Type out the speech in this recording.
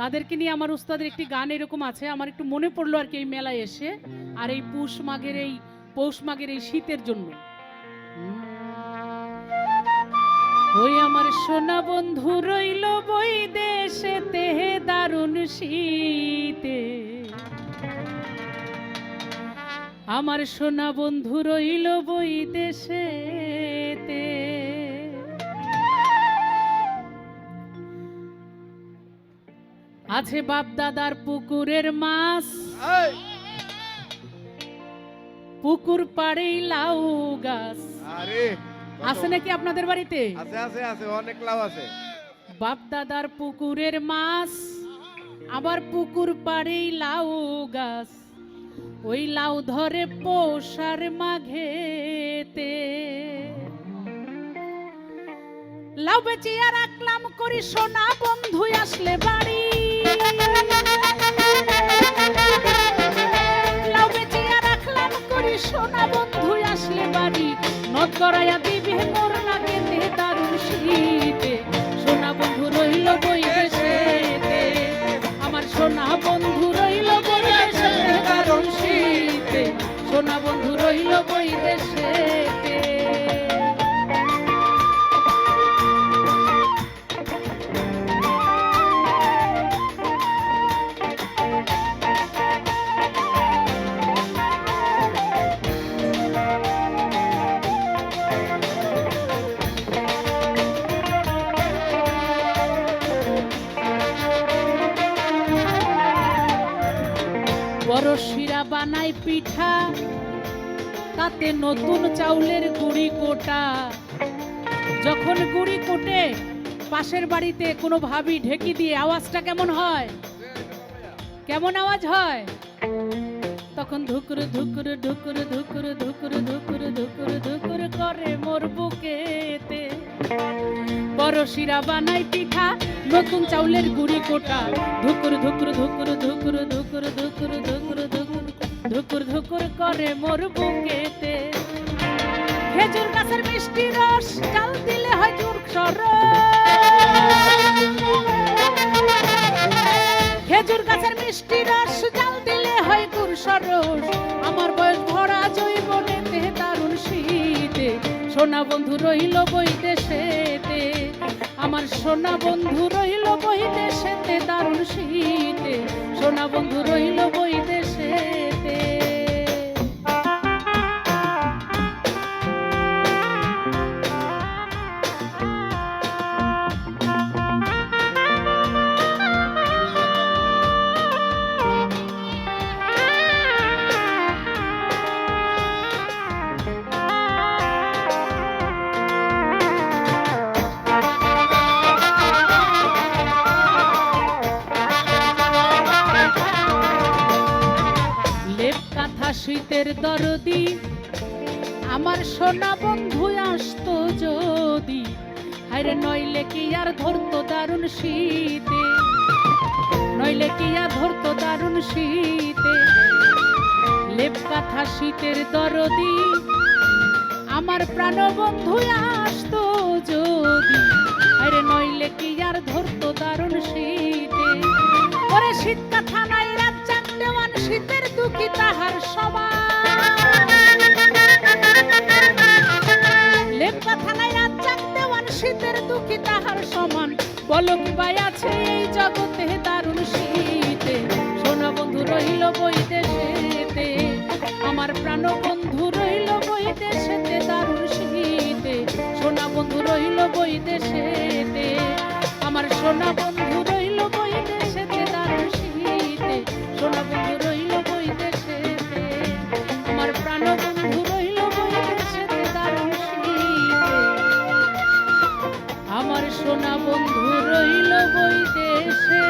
তাদেরকে নিয়ে আমার উস্তাদের একটি গান এরকম আছে। আমার একটু মনে পড়ল আর কি এই মেলায় এসে, আর এই পৌষ মাঘের এই, পৌষ মাঘের এই শীতের জন্য। ওই আমার সোনা বন্ধু রইল বই দেশে তেহে দারুণ শীতে। আমার সোনা বন্ধু রইল বই দেশেতে আছে বাপ দাদার পুকুরের মাছ। পুকুর পাড়েই লাউ গাছ। আছে নাকি আপনাদের বাড়িতে? আছে আছে আছে অনেক লাউ আছে। বাপ দাদার পুকুরের মাছ আবার পুকুর পাড়েই লাউ গাছ। ওই লাউ ধরে পোষার মাঘেতে। লাউ বেচিয়া রাখলাম করি সোনা বন্ধু আসলে বাড়ি। গড়াইয়া দিবি মোরা বড় শিরা বানাই পিঠা, তাতে নতুন চাউলের গুড়ি কোটা। যখন গুড়ি কোটে, পাশের বাড়িতে কোনো ভাবি ঢেকি দিয়ে আওয়াজটা কেমন হয়? কেমন আওয়াজ হয়? তখন ধুকুর ধুকুর ধুকুর ধুকুর ধুকুর ধুকুর ধুকুর ধুকুর করে মোর বুকেতে। বড় শিরা বানাই পিঠা, নতুন চাউলের গুড়ি কোটা। ধুকুর ধুকুর ধুকুর ধুকুর ধুকুর ধুকুর ধুকুর করে মোর বুকেতে। খেজুর গাছের মিষ্টি রস চাল দিলে হয় সর খেজুর গাছের মিষ্টি রস জাল দিলে হয় গুড় সরস। আমার বয়স ভরা জৈবনেতে, দারুণ শীতে। সোনা বন্ধু রইল বই দেশেতে। আমার সোনা বন্ধু রইল বই দেশেতে, দারুণ শীতে। সোনা বন্ধু রইল বই কাঁথা শীতের দরদি। আমার সোনা বন্ধু আসতো যদি। হায়রে নইলে কি আর ধরতো দারুণ শীতে? নইলে কি আর ধরতো দারুণ শীতে? লেপ কাঁথা শীতের দরদি। আমার প্রাণ বন্ধু আসতো যদি। আরে নইলে কি আর ধরতো দারুণ শীতে? ওরে শীত কাঁথা নাই, রাত চান দেওয়ান দুঃখী তাহার দেওয়ান শীতের দুঃখী তাহার সমান। কি আছে এই জগতে দারুণ শীতে? সোনা বন্ধু, রইল বই দেশেতে। আমার প্রাণ বন্ধু, রইল বই দেশেতে দারুণ শীতে। সোনা বন্ধু, রইল বই দেশেতে। আমার সোনা বন্ধু বন্ধু রইল বই দেশে